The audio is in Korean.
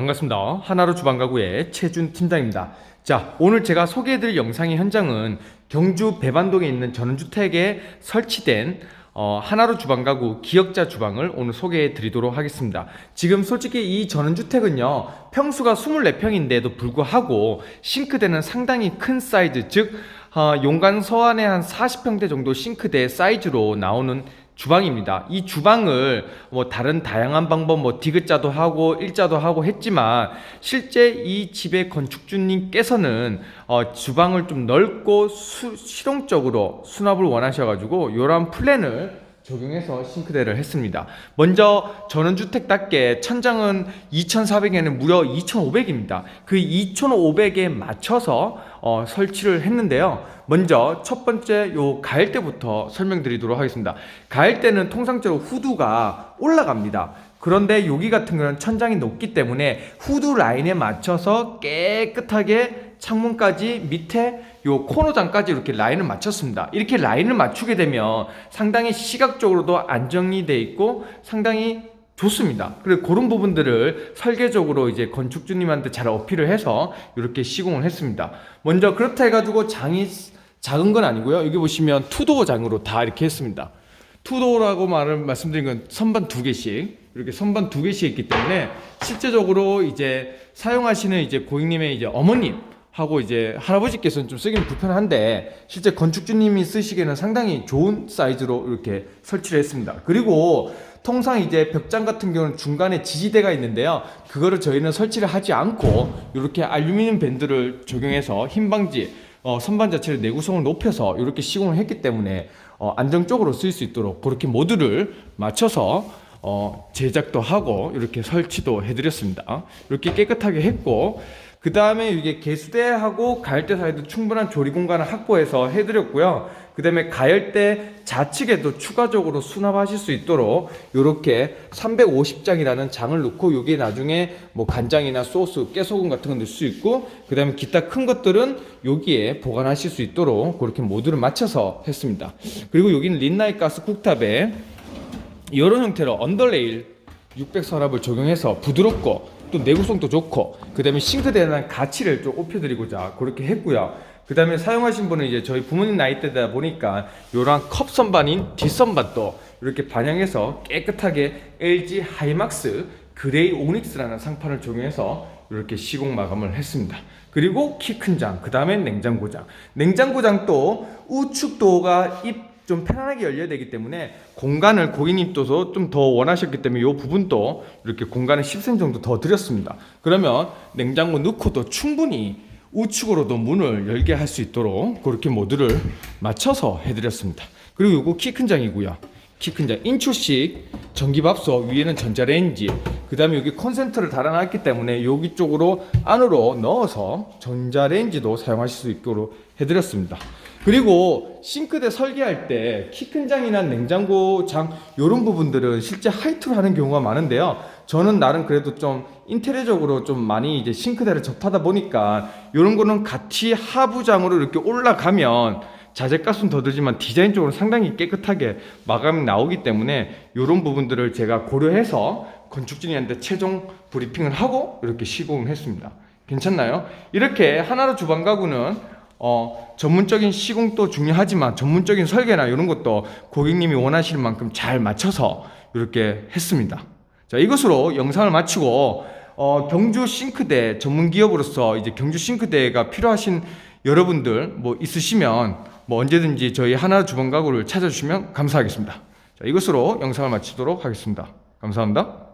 반갑습니다. 하나로 주방 가구의 최준 팀장입니다. 자, 오늘 제가 소개해드릴 영상의 현장은 경주 배반동에 있는 전원주택에 설치된 어, 하나로 주방 가구 기역자 주방을 오늘 소개해 드리도록 하겠습니다. 지금 솔직히 이 전원주택은요, 평수가 24평인데도 불구하고 싱크대는 상당히 큰 사이즈, 즉, 어, 용관 서안의 한 40평대 정도 싱크대 사이즈로 나오는 주방입니다. 이 주방을 뭐 다른 다양한 방법 뭐 디귿자도 하고 일자도 하고 했지만 실제 이 집의 건축주님께서는 어 주방을 좀 넓고 수, 실용적으로 수납을 원하셔가지고 이러한 플랜을 적용해서 싱크대를 했습니다. 먼저 전원주택답게 천장은 2,400에는 무려 2,500입니다. 그 2,500에 맞춰서 어, 설치를 했는데요. 먼저 첫 번째 요 가을 때부터 설명드리도록 하겠습니다. 가을 때는 통상적으로 후드가 올라갑니다. 그런데 여기 같은 경우는 천장이 높기 때문에 후드 라인에 맞춰서 깨끗하게 창문까지 밑에 요 코너장까지 이렇게 라인을 맞췄습니다. 이렇게 라인을 맞추게 되면 상당히 시각적으로도 안정이 돼 있고 상당히 좋습니다. 그리고 그런 부분들을 설계적으로 이제 건축주님한테 잘 어필을 해서 이렇게 시공을 했습니다. 먼저 그렇다 해가지고 장이 작은 건 아니고요. 여기 보시면 투도어 장으로 다 이렇게 했습니다. 투도어라고 말을 말씀드린 건 선반 두 개씩 이렇게 선반 두 개씩 있기 때문에 실제적으로 이제 사용하시는 이제 고객님의 이제 어머님 하고 이제 할아버지께서는 좀 쓰기는 불편한데 실제 건축주님이 쓰시기에는 상당히 좋은 사이즈로 이렇게 설치를 했습니다. 그리고 통상 이제 벽장 같은 경우는 중간에 지지대가 있는데요. 그거를 저희는 설치를 하지 않고 이렇게 알루미늄 밴드를 적용해서 힘 방지 어, 선반 자체를 내구성을 높여서 이렇게 시공을 했기 때문에 어, 안정적으로 쓸수 있도록 그렇게 모두를 맞춰서 어, 제작도 하고 이렇게 설치도 해드렸습니다. 이렇게 깨끗하게 했고 그 다음에 이게 개수대하고 가열대 사이도 충분한 조리 공간을 확보해서 해드렸고요. 그 다음에 가열대 좌측에도 추가적으로 수납하실 수 있도록 이렇게 350장이라는 장을 넣고 여기에 나중에 뭐 간장이나 소스, 깨소금 같은 거 넣을 수 있고 그 다음에 기타 큰 것들은 여기에 보관하실 수 있도록 그렇게 모두를 맞춰서 했습니다. 그리고 여기는 린나이 가스 쿡탑에 이런 형태로 언더레일 600 서랍을 적용해서 부드럽고 또 내구성도 좋고 그 다음에 싱크대에 대한 가치를 좀 높여드리고자 그렇게 했고요. 그 다음에 사용하신 분은 이제 저희 부모님 나이대다 보니까 이러한 컵 선반인 뒷선반도 이렇게 반영해서 깨끗하게 LG 하이막스 그레이 오닉스라는 상판을 적용해서 이렇게 시공 마감을 했습니다. 그리고 키 큰 장, 그 다음에 냉장고장. 냉장고장도 우측도가 입 좀 편안하게 열려야 되기 때문에 공간을 고객님도서 좀 더 원하셨기 때문에 이 부분도 이렇게 공간을 10cm 정도 더 드렸습니다. 그러면 냉장고 넣고도 충분히 우측으로도 문을 열게 할 수 있도록 그렇게 모두를 맞춰서 해드렸습니다. 그리고 이거 키 큰 장이고요. 키 큰 장, 인초식 전기밥솥 위에는 전자레인지, 그 다음에 여기 콘센트를 달아놨기 때문에 여기 쪽으로 안으로 넣어서 전자레인지도 사용하실 수 있도록 해드렸습니다. 그리고 싱크대 설계할 때 키 큰 장이나 냉장고 장 이런 부분들은 실제 하이트로 하는 경우가 많은데요. 저는 나름 그래도 좀 인테리어적으로 좀 많이 이제 싱크대를 접하다 보니까 이런 거는 같이 하부장으로 이렇게 올라가면 자재값은 더 들지만 디자인적으로 상당히 깨끗하게 마감이 나오기 때문에 이런 부분들을 제가 고려해서 건축진이한테 최종 브리핑을 하고 이렇게 시공을 했습니다. 괜찮나요? 이렇게 하나로 주방 가구는 어, 전문적인 시공도 중요하지만 전문적인 설계나 이런 것도 고객님이 원하시는 만큼 잘 맞춰서 이렇게 했습니다. 자, 이것으로 영상을 마치고 어, 경주 싱크대 전문 기업으로서 이제 경주 싱크대가 필요하신 여러분들 뭐 있으시면 뭐 언제든지 저희 하나 주방 가구를 찾아주시면 감사하겠습니다. 자, 이것으로 영상을 마치도록 하겠습니다. 감사합니다.